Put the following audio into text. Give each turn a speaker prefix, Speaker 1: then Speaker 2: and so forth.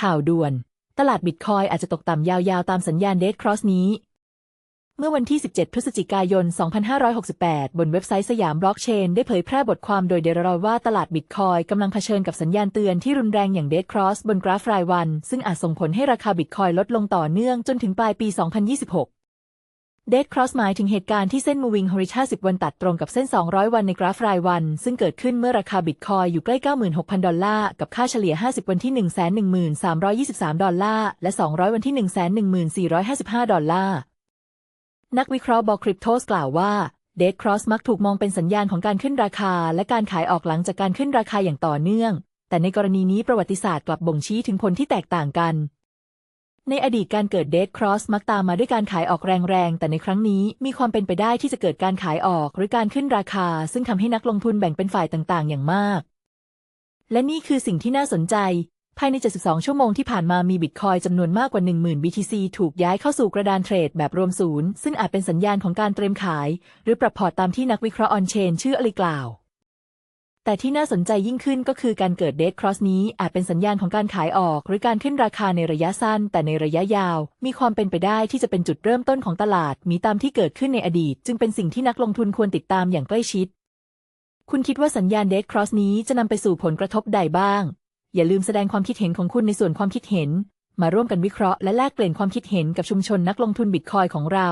Speaker 1: ข่าวด่วน ตลาดบิตคอยอาจจะตกต่ำยาวๆ ตามสัญญาณเดทครอสนี้ เมื่อวันที่ 17 พฤศจิกายน 2568 บนเว็บไซต์สยามบล็อกเชน ได้เผยแพร่บทความโดยเดรอยว่าตลาดบิตคอยกำลังเผชิญกับสัญญาณเตือนที่รุนแรงอย่างเดทครอสบนกราฟรายวัน ซึ่งอาจส่งผลให้ราคาบิตคอยลดลงต่อเนื่องจนถึงปลายปี 2026 เดทครอสหมายถึงเหตุการณ์ที่เส้น moving horizontal 10วันตัดตรงกับเส้น 200 วันในกราฟรายวัน ซึ่งเกิดขึ้นเมื่อราคาบิตคอยอยู่ใกล้ 96,000 ดอลลาร์ กับค่าเฉลี่ย 50 วันที่ 113,323 ดอลลาร์ และ 200 วันที่ 114,55 ดอลลาร์ นักวิเคราะห์บอกคริปโตสกล่าวว่าเดทครอสมักถูกมองเป็นสัญญาณของการขึ้นราคา และการขายออกหลังจากการขึ้นราคาอย่างต่อเนื่อง แต่ในกรณีนี้ประวัติศาสตร์กลับบ่งชี้ถึงผลที่แตกต่างกัน ในอดีตการเกิดเดทครอสมักตามมาด้วยการขายออกแรงๆ แต่ในครั้งนี้มีความเป็นไปได้ที่จะเกิดการขายออกหรือการขึ้นราคา ซึ่งทำให้นักลงทุนแบ่งเป็นฝ่ายต่างๆ อย่างมาก และนี่คือสิ่งที่น่าสนใจ ภายใน 72 ชั่วโมงที่ผ่านมามีบิตคอยจำนวนมากกว่า 10,000 BTC ถูกย้ายเข้าสู่กระดานเทรดแบบรวมศูนย์ ซึ่งอาจเป็นสัญญาณของการเตรียมขาย หรือปรับพอร์ตตามที่นักวิเคราะห์ออนเชน ชื่ออลิกล่าว แต่ที่น่าสนใจยิ่งขึ้นก็คือการเกิดเดทครอสนี้อาจเป็นสัญญาณของการขายออก หรือการขึ้นราคาในระยะสั้น แต่ในระยะยาว มีความเป็นไปได้ที่จะเป็นจุดเริ่มต้นของตลาด มีตามที่เกิดขึ้นในอดีต จึงเป็นสิ่งที่นักลงทุนควรติดตามอย่างใกล้ชิด คุณคิดว่าสัญญาณเดทครอสนี้จะนำไปสู่ผลกระทบใดบ้าง อย่าลืมแสดงความคิดเห็นของคุณในส่วนความคิดเห็น มาร่วมกันวิเคราะห์และแลกเปลี่ยนความคิดเห็นกับชุมชนนักลงทุนบิตคอยของเรา